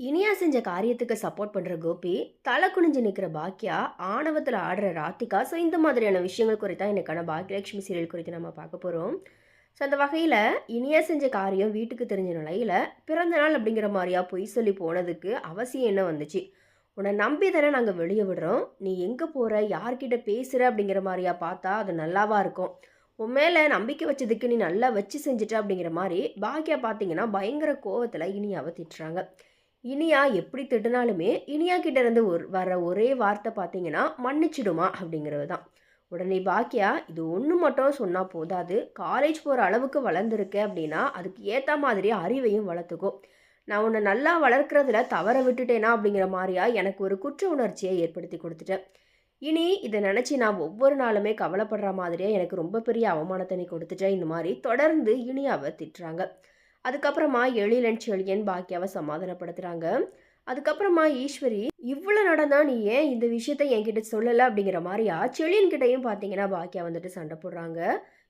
இனியா செஞ்ச காரியத்துக்கு சப்போர்ட் பண்ணுற கோபி தலை குனிஞ்சு நிற்கிற பாக்கியா ஆணவத்தில் ஆடுற ராத்திகா ஸோ இந்த மாதிரியான விஷயங்கள் குறித்து தான் எனக்கான பாக்கியலட்சுமி சீரியல் குறித்து நம்ம பார்க்க போகிறோம் ஸோ அந்த வகையில் இனியா செஞ்ச காரியம் வீட்டுக்கு தெரிஞ்ச நிலையில் பிறந்த நாள் அப்படிங்கிற மாதிரியா பொய் சொல்லி போனதுக்கு அவசியம் என்ன வந்துச்சு? உன்னை நம்பி தானே நாங்கள் வெளியே விடுறோம். நீ எங்கே போகிற யார்கிட்ட பேசுகிற அப்படிங்கிற மாதிரியா பார்த்தா அது நல்லாவா இருக்கும். உன் மேலே நம்பிக்கை வச்சதுக்கு நீ நல்லா வச்சு செஞ்சுட்ட அப்படிங்கிற மாதிரி பாக்கியா பார்த்தீங்கன்னா பயங்கர கோவத்தில் இனியாவை திட்டுறாங்க. இனியா எப்படி திட்டினாலுமே இனியா கிட்டேருந்து ஒரு வர ஒரே வார்த்தை பார்த்தீங்கன்னா மன்னிச்சிடுமா அப்படிங்கிறது தான். உடனே பாக்கியா இது ஒன்று மட்டும் சொன்னால் போதாது. காலேஜ் போகிற அளவுக்கு வளர்ந்துருக்க அப்படின்னா அதுக்கு ஏற்ற மாதிரி அறிவையும் வளர்த்துக்கும் நான் உன்னை நல்லா வளர்க்குறதுல தவற விட்டுட்டேனா அப்படிங்கிற மாதிரியா எனக்கு ஒரு குற்ற உணர்ச்சியை ஏற்படுத்தி கொடுத்துட்டேன். இனி இதை நினச்சி நான் ஒவ்வொரு நாளுமே கவலைப்படுற மாதிரியே எனக்கு ரொம்ப பெரிய அவமானத்தை நீ கொடுத்துட்டேன் இந்த மாதிரி தொடர்ந்து இனியாவை திட்டுறாங்க. அதுக்கப்புறமா எழிலன் செழியன் பாக்கியாவை சமாதானப்படுத்துகிறாங்க அதுக்கப்புறமா ஈஸ்வரி இவ்வளோ நடந்தா நீ ஏன் இந்த விஷயத்த என்கிட்ட சொல்லலை அப்படிங்கிற மாதிரியா? செழியன் கிட்டையும் பார்த்தீங்கன்னா பாக்கியா வந்துட்டு சண்டை போடுறாங்க.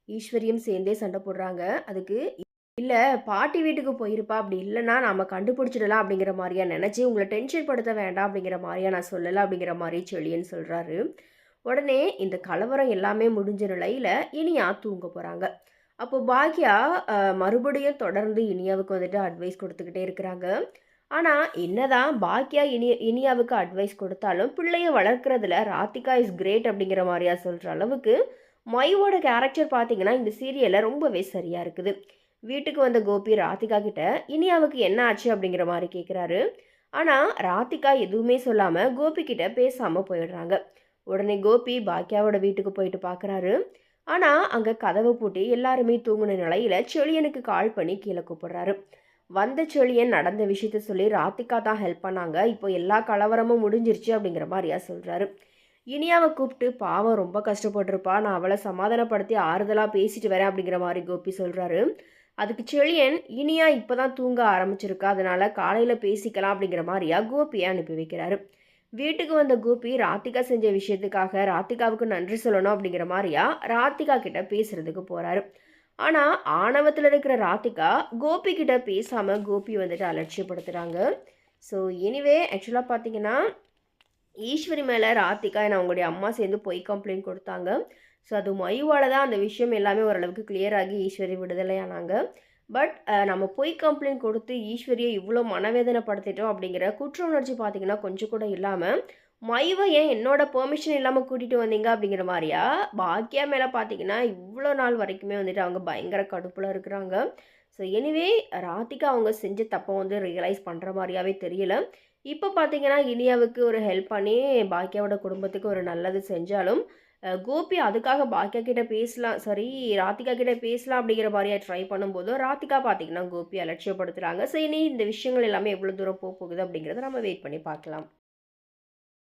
ஈஸ்வரியும் சேர்ந்தே சண்டை போடுறாங்க. அதுக்கு இல்லை பாட்டி வீட்டுக்கு போயிருப்பா. அப்படி இல்லைன்னா நம்ம கண்டுபிடிச்சிடலாம் அப்படிங்கிற மாதிரியா நினச்சி உங்களை டென்ஷன் படுத்த வேண்டாம் அப்படிங்கிற மாதிரியா நான் சொல்லலை அப்படிங்கிற மாதிரி செழியன் சொல்கிறாரு உடனே இந்த கலவரம் எல்லாமே முடிஞ்ச நிலையில் இனியா தூங்க போகிறாங்க அப்போது பாக்யா மறுபடியும் தொடர்ந்து இனியாவுக்கு வந்துட்டு அட்வைஸ் கொடுத்துக்கிட்டே இருக்கிறாங்க. ஆனால் என்னதான் பாக்கியா இனி இனியாவுக்கு அட்வைஸ் கொடுத்தாலும் பிள்ளைய வளர்க்குறதுல ராத்திகா இஸ் கிரேட் அப்படிங்கிற மாதிரியா சொல்கிற அளவுக்கு மைவோட கேரக்டர் பார்த்தீங்கன்னா இந்த சீரியலில் ரொம்பவே சரியாக இருக்குது. வீட்டுக்கு வந்த கோபி ராதிகா கிட்ட இனியாவுக்கு என்ன ஆச்சு அப்படிங்கிற மாதிரி கேட்குறாரு ஆனால் ராதிகா எதுவுமே சொல்லாமல் கோபி கிட்ட பேசாமல் போயிடுறாங்க. உடனே கோபி பாக்கியாவோட வீட்டுக்கு போயிட்டு பார்க்குறாரு ஆனால் அங்கே கதவை பூட்டி எல்லாருமே தூங்கின நிலையில் செழியனுக்கு கால் பண்ணி கீழே கூப்பிடுறாரு. வந்த செழியன் நடந்த விஷயத்த சொல்லி ராத்திகா தான் ஹெல்ப் பண்ணாங்க. இப்போ எல்லா கலவரமும் முடிஞ்சிருச்சு அப்படிங்கிற மாதிரியா சொல்கிறாரு இனியாவை கூப்பிட்டு பாவம் ரொம்ப கஷ்டப்பட்டிருப்பா. நான் அவளை சமாதானப்படுத்தி ஆறுதலாக பேசிட்டு வரேன் அப்படிங்கிற மாதிரி கோபி சொல்கிறாரு அதுக்கு செழியன் இனியா இப்போ தான் தூங்க ஆரம்பிச்சிருக்கா. அதனால் காலையில் பேசிக்கலாம் அப்படிங்கிற மாதிரியா கோபியை அனுப்பி வைக்கிறாரு. வீட்டுக்கு வந்த கோபி ராத்திகா செஞ்ச விஷயத்துக்காக ராத்திகாவுக்கு நன்றி சொல்லணும் அப்படிங்கிற மாதிரியா ராத்திகா கிட்ட பேசுறதுக்கு போறாரு. ஆனால் ஆணவத்தில் இருக்கிற ராத்திகா கோபி கிட்ட பேசாமல் கோபி வந்துட்டு அலட்சியப்படுத்துகிறாங்க ஸோ எனிவே ஆக்சுவலாக பார்த்தீங்கன்னா ஈஸ்வரி மேலே ராத்திகா நான் அவங்களுடைய அம்மா சேர்ந்து பொய் கம்ப்ளைண்ட் கொடுத்தாங்க. ஸோ அது மயுவால் தான் அந்த விஷயம் எல்லாமே ஓரளவுக்கு கிளியர் ஆகி ஈஸ்வரி விடுதலையானாங்க. பட் நம்ம பொய் கம்ப்ளைண்ட் கொடுத்து ஈஸ்வரியை இவ்வளோ மனவேதனைப்படுத்திட்டோம் அப்படிங்கிற குற்ற உணர்ச்சி பார்த்தீங்கன்னா கொஞ்சம் கூட இல்லாமல் மைவை ஏன் என்னோட பெர்மிஷன் இல்லாமல் கூட்டிகிட்டு வந்தீங்க? அப்படிங்கிற மாதிரியா? பாக்கியா மேலே பார்த்தீங்கன்னா இவ்வளோ நாள் வரைக்குமே வந்துட்டு அவங்க பயங்கர கடுப்பில் இருக்கிறாங்க. ஸோ எனிவே ராத்திகா அவங்க செஞ்ச தப்பை வந்து ரியலைஸ் பண்ணுற மாதிரியாவே தெரியல. இப்போ பார்த்தீங்கன்னா இனியாவுக்கு ஒரு ஹெல்ப் பண்ணி பாக்கியாவோட குடும்பத்துக்கு ஒரு நல்லது செஞ்சாலும் கோபி அதுக்காக பாக்கியா கிட்ட பேசலாம். சரி ராதிகா கிட்ட பேசலாம் அப்படிங்கிற மாதிரியா ட்ரை பண்ணும்போதும் ராதிகா பார்த்தீங்கன்னா கோபி அலட்சியப்படுத்துகிறாங்க சரி இனி இந்த விஷயங்கள் எல்லாமே எவ்வளோ தூரம் போக போகுது அப்படிங்கிறத நம்ம வெயிட் பண்ணி பார்க்கலாம்.